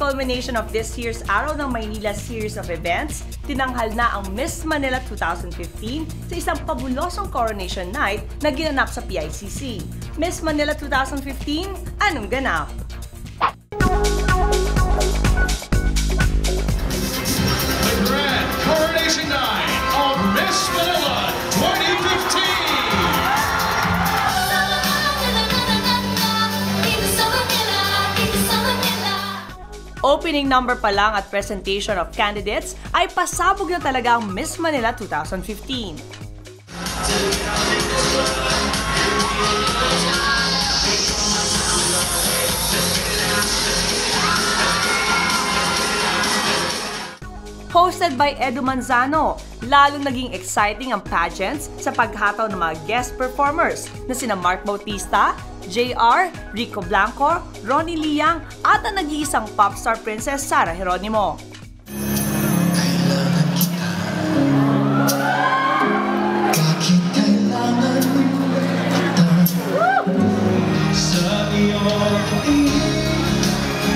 culmination of this year's Araw ng Maynila series of events, tinanghal na ang Miss Manila 2015 sa isang pabulosong coronation night na ginanap sa PICC. Miss Manila 2015, anong ganap? Opening number pa lang at presentation of candidates ay pasabog na talaga ang Miss Manila 2015. Hosted by Edu Manzano, lalong naging exciting ang pageants sa paghataw ng mga guest performers na sina Mark Bautista, JR, Rico Blanco, Ronnie Liang at ang nag-iisang popstar princess Sara Geronimo. Sa iyong tingin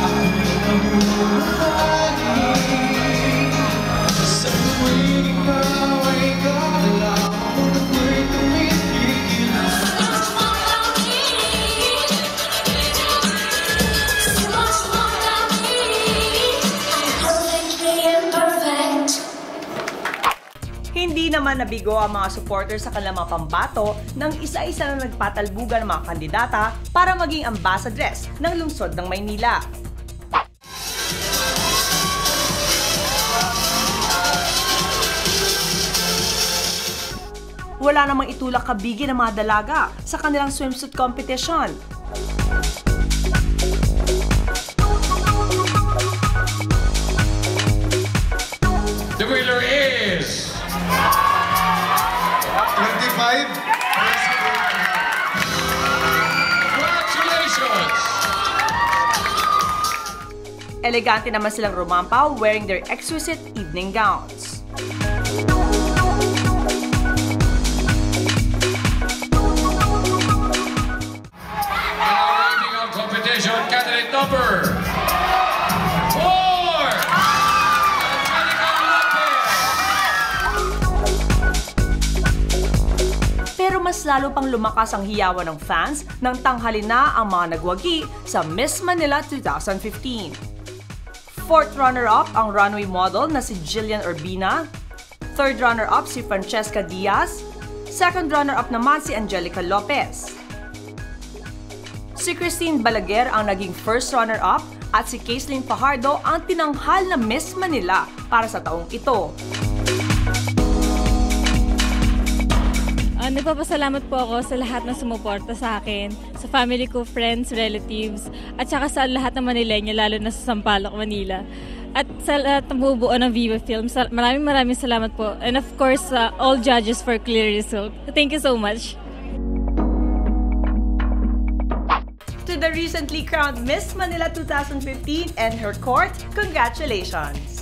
Ako'y Hindi naman nabigo ang mga supporters sa kanilang mga pambato ng isa-isa na nagpatalbugan ng mga kandidata para maging ambassadress ng lungsod ng Maynila. Wala namang itulak kabigi ng mga dalaga sa kanilang swimsuit competition. 25 congratulations. Elegante naman silang rumampaw wearing their exquisite evening gowns. Now rating of competition candidate number mas lalo pang lumakas ang hiyawan ng fans nang tanghalin na ang mga nagwagi sa Miss Manila 2015. Fourth runner-up ang runway model na si Jillian Urbina. Third runner-up si Francesca Diaz. Second runner-up naman si Angelica Lopez. Si Christine Balaguer ang naging first runner-up at si Caitlin Fajardo ang tinanghal na Miss Manila para sa taong ito. Ah, nagpapasalamat po ako sa lahat na sumuporta sa akin, sa family ko, friends, relatives, at saka sa lahat ng Manileño, lalo na sa Sampaloc, Manila. At sa lahat ng bubuo ng Viva Films, sa- maraming maraming salamat po. And of course, sa all judges for clear result. Thank you so much. To the recently crowned Miss Manila 2015 and her court, congratulations!